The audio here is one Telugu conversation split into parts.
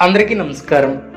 అందరికీ నమస్కారం.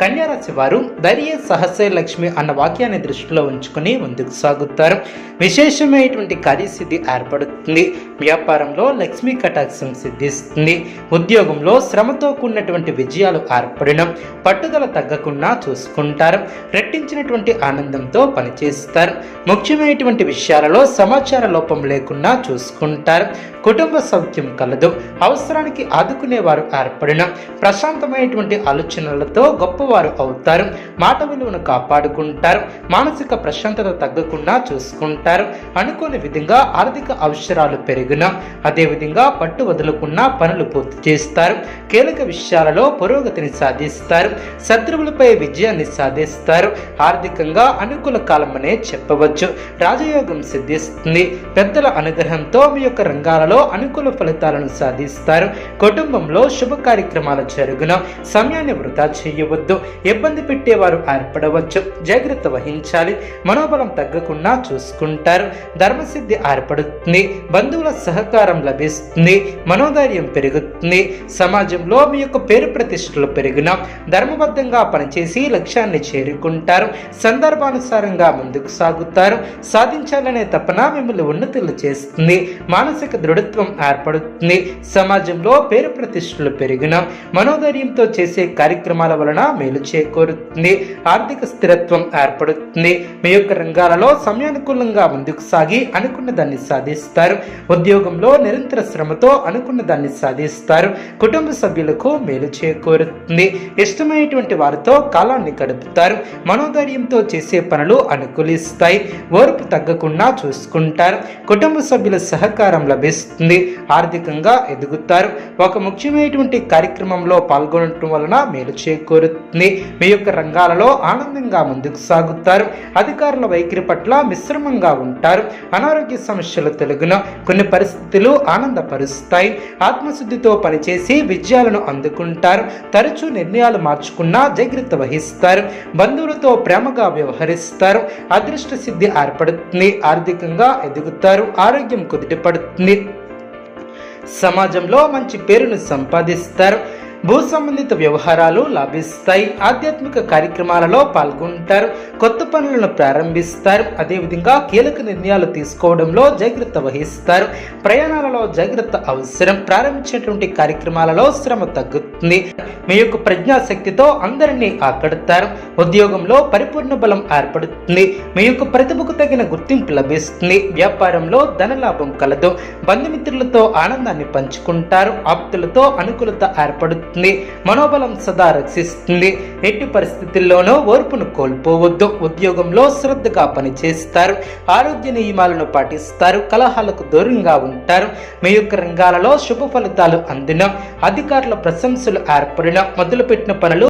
కన్యారాశి వారు ధైర్య సహస్య లక్ష్మి అన్న వాక్యాన్ని దృష్టిలో ఉంచుకొని ముందుకు సాగుతారు. విశేషమైనటువంటి కార్యసిద్ధి ఏర్పడుతుంది. వ్యాపారంలో లక్ష్మీ కటాక్షం సిద్ధిస్తుంది. ఉద్యోగంలో శ్రమతో కూడినటువంటి విజయాలు ఏర్పడిన పట్టుదల తగ్గకుండా చూసుకుంటారు. రెట్టించినటువంటి ఆనందంతో పనిచేస్తారు. ముఖ్యమైనటువంటి విషయాలలో సమాచార లోపం లేకుండా చూసుకుంటారు. కుటుంబ సౌఖ్యం కలదు. అవసరానికి ఆదుకునేవారు ఏర్పడిన ప్రశాంతమైనటువంటి ఆలోచనలతో గొప్ప గొప్పవారు అవుతారు. మాట విలువను కాపాడుకుంటారు. మానసిక ప్రశాంతత తగ్గకుండా చూసుకుంటారు. అనుకోని విధంగా ఆర్థిక అవసరాలు పెరిగిన అదేవిధంగా పట్టు వదులకున్న పనులు పూర్తి చేస్తారు. కీలక విషయాలలో పురోగతిని సాధిస్తారు. శత్రువులపై విజయాన్ని సాధిస్తారు. ఆర్థికంగా అనుకూల కాలం అనే చెప్పవచ్చు. రాజయోగం సిద్ధిస్తుంది. పెద్దల అనుగ్రహంతో మీ యొక్క రంగాలలో అనుకూల ఫలితాలను సాధిస్తారు. కుటుంబంలో శుభ కార్యక్రమాలు జరుగున? సమయాన్ని వృధా చేయవద్దు. ఇబ్బంది పెట్టేవారు ఏర్పడవచ్చు. జాగ్రత్త వహించాలి. మనోబలం తగ్గకుండా చూసుకుంటారు. ధర్మసిద్ధి ఏర్పడుతుంది. బంధువుల సహకారం లభిస్తుంది. మనోధైర్యం పెరుగుతుంది. సమాజంలో మీ యొక్క పేరు ప్రతిష్టలు పెరిగిన ధర్మబద్ధంగా పనిచేసి లక్ష్యాన్ని చేరుకుంటారు. సందర్భానుసారంగా ముందుకు సాగుతారు. సాధించాలనే తపన మిమ్మల్ని ఉన్నతులు చేస్తుంది. మానసిక దృఢత్వం ఏర్పడుతుంది. సమాజంలో పేరు ప్రతిష్టలు పెరిగిన మనోధైర్యంతో చేసే కార్యక్రమాల వలన మేలు చేకూరుతుంది. ఆర్థిక స్థిరత్వం ఏర్పడుతుంది. మీ యొక్క రంగాలలో సమయానుకూలంగా ముందుకు సాగి అనుకున్న దాన్ని సాధిస్తారు. ఉద్యోగంలో నిరంతర శ్రమతో అనుకున్న దాన్ని సాధిస్తారు. కుటుంబ సభ్యులకు మేలు చేకూరుతుంది. ఇష్టమైనటువంటి వారితో కాలాన్ని గడుపుతారు. మనోధైర్యంతో చేసే పనులు అనుకూలిస్తాయి. ఓర్పు తగ్గకుండా చూసుకుంటారు. కుటుంబ సభ్యుల సహకారం లభిస్తుంది. ఆర్థికంగా ఎదుగుతారు. ఒక ముఖ్యమైనటువంటి కార్యక్రమంలో పాల్గొనటం వలన మేలు చేకూరుతుంది మీ యొక్క రంగాలలో ఆనందంగా ముందుకు సాగుతారు. అధికారుల వైఖరి పట్ల మిశ్రమంగా ఉంటారు. అనారోగ్య సమస్యలు తెలుగున కొన్ని పరిస్థితులు ఆనందపరుస్తాయి. ఆత్మశుద్ధితో పనిచేసి విజయాలను అందుకుంటారు. తరచూ నిర్ణయాలు మార్చుకున్నా జాగ్రత్త వహిస్తారు. బంధువులతో ప్రేమగా వ్యవహరిస్తారు. అదృష్ట సిద్ధి ఏర్పడుతుంది. ఆర్థికంగా ఎదుగుతారు. ఆరోగ్యం కుదిటిపడుతుంది. సమాజంలో మంచి పేరును సంపాదిస్తారు. భూ సంబంధిత వ్యవహారాలు లభిస్తాయి. ఆధ్యాత్మిక కార్యక్రమాలలో పాల్గొంటారు. కొత్త పనులను ప్రారంభిస్తారు. అదేవిధంగా కీలక నిర్ణయాలు తీసుకోవడంలో జాగ్రత్త వహిస్తారు. ప్రయాణాలలో జాగ్రత్త అవసరం. ప్రారంభించినటువంటి కార్యక్రమాలలో శ్రమ తగ్గుతుంది. మీ యొక్క ప్రజ్ఞాశక్తితో అందరినీ ఆకడతారు. ఉద్యోగంలో పరిపూర్ణ బలం ఏర్పడుతుంది. మీ యొక్క ప్రతిభకు తగిన గుర్తింపు లభిస్తుంది. వ్యాపారంలో ధనలాభం కలదు. బంధుమిత్రులతో ఆనందాన్ని పంచుకుంటారు. ఆప్తులతో అనుకూలత ఏర్పడుతుంది. మనోబలం సదా రక్షిస్తుంది. ఎట్టి పరిస్థితుల్లోనూ ఓర్పును కోల్పోవద్దు. ఉద్యోగంలో శ్రద్ధగా పనిచేస్తారు. ఆరోగ్య నియమాలను పాటిస్తారు. కలహాలకు దూరంగా ఉంటారు. మీ యొక్క రంగాలలో శుభ ఫలితాలు అందిన. అధికారుల ప్రశంసలు ఏర్పడిన మొదలుపెట్టిన పనులు